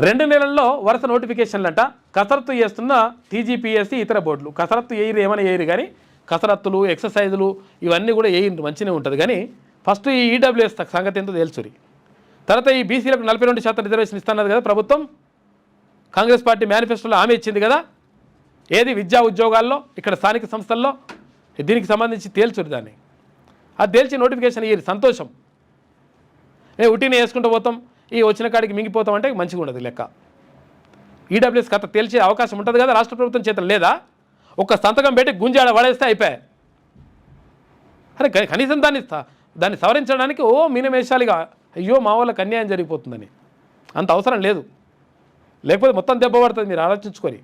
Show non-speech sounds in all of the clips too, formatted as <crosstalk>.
రెండు నెలల్లో వరుస నోటిఫికేషన్లంట. కసరత్తు చేస్తున్న టీజీపీఎస్సీ ఇతర బోర్డులు. కసరత్తు వేయరు ఏమైనా వేయరు కానీ కసరత్తులు ఎక్సర్సైజులు ఇవన్నీ కూడా వేయండి మంచిగా ఉంటుంది. కానీ ఫస్ట్ ఈ ఈడబ్ల్యూఎస్ సంగతి ఎంతో తెలుసురి తర్వాత ఈ బీసీలకు నలభై రెండు శాతం రిజర్వేషన్ ఇస్తున్నది కదా ప్రభుత్వం. కాంగ్రెస్ పార్టీ మేనిఫెస్టోలో హామీ ఇచ్చింది కదా. ఏది విద్యా ఉద్యోగాల్లో ఇక్కడ స్థానిక సంస్థల్లో దీనికి సంబంధించి తేల్చురు దాన్ని. అది తేల్చి నోటిఫికేషన్ ఇయ్యి సంతోషం. ఏ ఉట్టిని వేసుకుంటూ పోతాం. ఈ వచ్చిన కాడికి మింగిపోతాం అంటే మంచిగా ఉండదు లెక్క ఈడబ్ల్యూఎస్ కథ తేల్చే అవకాశం ఉంటుంది కదా రాష్ట్ర ప్రభుత్వం చేత లేదా? ఒక్క సంతకం పెట్టి గుంజాడ పడేస్తే అయిపోయాయి అరే కనీసం దాన్ని దాన్ని సవరించడానికి ఓ మీనమేషాలుగా అయ్యో మా వాళ్ళకి అన్యాయం జరిగిపోతుందని. అంత అవసరం లేదు. లేకపోతే మొత్తం దెబ్బ పడుతుంది మీరు ఆలోచించుకొని.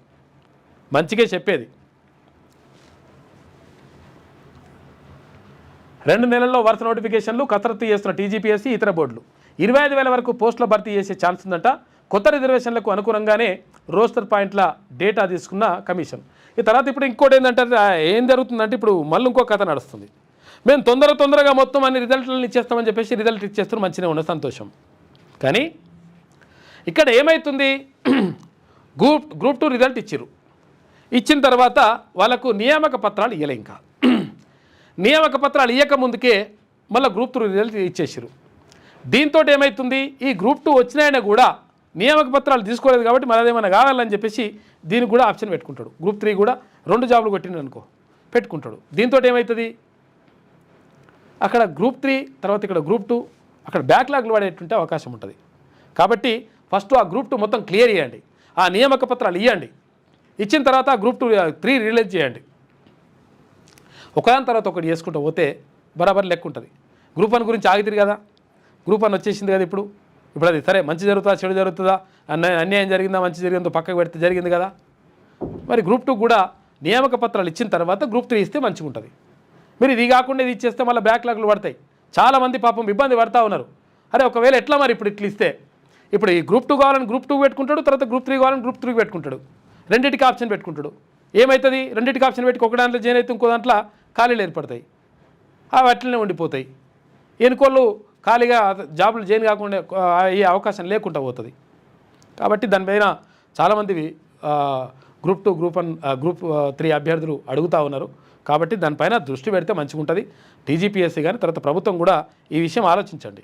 మంచిగా చెప్పేది. రెండు నెలల్లో వరుస నోటిఫికేషన్లు కసరత్తు చేస్తున్న టీజీపీఎస్సీ ఇతర బోర్డులు. ఇరవై ఐదు వేల వరకు పోస్టుల భర్తీ చేసే ఛాన్స్ ఉందంట. కొత్త రిజర్వేషన్లకు అనుగుణంగానే రోస్టర్ పాయింట్ల డేటా తీసుకున్న కమిషన్. ఈ తర్వాత ఇప్పుడు ఇంకోటి ఏంటంటే ఏం జరుగుతుందంటే ఇప్పుడు మళ్ళీ ఇంకో కథ నడుస్తుంది. మేము తొందర తొందరగా మొత్తం అన్ని రిజల్ట్లను ఇచ్చేస్తామని చెప్పేసి రిజల్ట్ ఇచ్చేస్తారు మంచిగా ఉన్న సంతోషం. కానీ ఇక్కడ ఏమవుతుంది <clears throat> గ్రూప్ గ్రూప్ టూ రిజల్ట్ ఇచ్చిర్రు. ఇచ్చిన తర్వాత వాళ్ళకు నియామక పత్రాలు ఇవ్వలే ఇంకా. <clears throat> నియామక పత్రాలు ఇవ్వక ముందుకే మళ్ళీ గ్రూప్ టూ రిజల్ట్ ఇచ్చేసారు దీంతో ఏమవుతుంది ఈ గ్రూప్ టూ వచ్చినాయన కూడా నియామక పత్రాలు తీసుకోలేదు కాబట్టి మరి అదేమైనా కావాలని చెప్పేసి దీనికి కూడా ఆప్షన్ పెట్టుకుంటాడు. గ్రూప్ త్రీ కూడా రెండు జాబులు కొట్టిండు అనుకో పెట్టుకుంటాడు. దీంతో ఏమవుతుంది అక్కడ గ్రూప్ త్రీ తర్వాత ఇక్కడ గ్రూప్ టూ అక్కడ బ్యాక్లాగ్లు పడేటువంటి అవకాశం ఉంటుంది. కాబట్టి ఫస్ట్ ఆ గ్రూప్ టూ మొత్తం క్లియర్ చేయండి. ఆ నియామక పత్రాలు ఇవ్వండి ఇచ్చిన తర్వాత గ్రూప్ టూ త్రీ రిలీజ్ చేయండి. ఒకదాని తర్వాత ఒకటి చేసుకుంటూ పోతే బరాబర్ లెక్క ఉంటుంది. గ్రూప్ వన్ గురించి ఆగితిరు కదా? గ్రూప్ అని వచ్చేసింది కదా ఇప్పుడు? ఇప్పుడు అది సరే మంచి జరుగుతుందా చెడు జరుగుతుందా? అన్యాయం అన్యాయం జరిగిందా మంచి జరిగిందో పక్కకు పెడితే జరిగింది కదా? మరి గ్రూప్ టూ కూడా నియామక పత్రాలు ఇచ్చిన తర్వాత గ్రూప్ త్రీ ఇస్తే మంచిగా ఉంటుంది మీరు ఇది కాకుండా ఇది ఇచ్చేస్తే మళ్ళీ బ్యాక్లాగ్లు పడతాయి. చాలామంది పాపం ఇబ్బంది పడతా ఉన్నారు. అరే ఒకవేళ ఎట్లా మరి ఇప్పుడు ఇట్లా ఇస్తే? ఇప్పుడు ఈ గ్రూప్ టూ కావాలని గ్రూప్ టూ పెట్టుకుంటాడు తర్వాత గ్రూప్ త్రీ కావాలని గ్రూప్ త్రీ పెట్టుకుంటాడు. రెండింటికి ఆప్షన్ పెట్టుకుంటాడు. ఏమవుతుంది రెండింటికి ఆప్షన్ పెట్టి ఒక దాంట్లో జాయిన్ అయితే ఇంకో దాంట్లో ఖాళీలు ఏర్పడతాయి. అవి అట్లనే ఉండిపోతాయి. ఎన్నికోళ్ళు ఖాళీగా జాబులు జాయిన్ కాకుండా అయ్యే అవకాశం లేకుండా పోతుంది. కాబట్టి దానిపైన చాలామంది group two group one group three అభ్యర్థులు అడుగుతూ ఉన్నారు. కాబట్టి దానిపైన దృష్టి పెడితే మంచిగా ఉంటుంది టీజీపీఎస్సీ కానీ తర్వాత ప్రభుత్వం కూడా ఈ విషయం ఆలోచించండి.